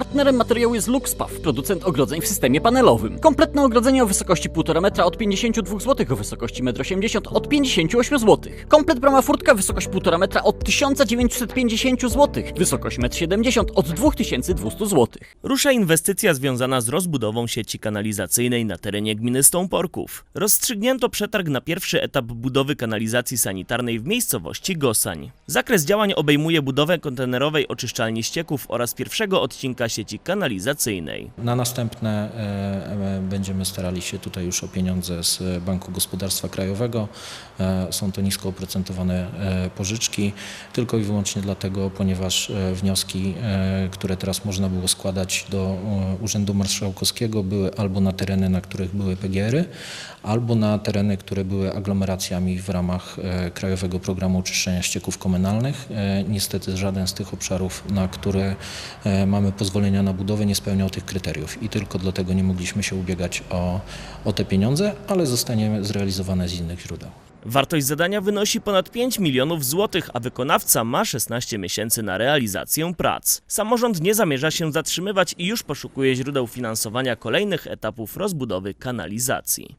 Partnerem materiału jest Luxpaw, producent ogrodzeń w systemie panelowym. Kompletne ogrodzenie o wysokości 1,5 metra od 52 zł, o wysokości 1,80 m od 58 zł. Komplet brama furtka, wysokość 1,5 metra od 1950 zł, wysokość 1,70 m od 2200 zł. Rusza inwestycja związana z rozbudową sieci kanalizacyjnej na terenie gminy Stąporków. Rozstrzygnięto przetarg na pierwszy etap budowy kanalizacji sanitarnej w miejscowości Gosań. Zakres działań obejmuje budowę kontenerowej oczyszczalni ścieków oraz pierwszego odcinka sieci kanalizacyjnej. Na następne e, e, będziemy starali się tutaj już o pieniądze z Banku Gospodarstwa Krajowego. E, Są to nisko oprocentowane pożyczki, tylko i wyłącznie dlatego, ponieważ wnioski, które teraz można było składać do Urzędu Marszałkowskiego były albo na tereny, na których były PGR-y, albo na tereny, które były aglomeracjami w ramach Krajowego Programu Oczyszczenia Ścieków Komunalnych. Niestety żaden z tych obszarów, na które mamy pozwolenia na budowę, nie spełniał tych kryteriów i tylko dlatego nie mogliśmy się ubiegać o, o te pieniądze, ale zostanie zrealizowane z innych źródeł. Wartość zadania wynosi ponad 5 milionów złotych, a wykonawca ma 16 miesięcy na realizację prac. Samorząd nie zamierza się zatrzymywać i już poszukuje źródeł finansowania kolejnych etapów rozbudowy kanalizacji.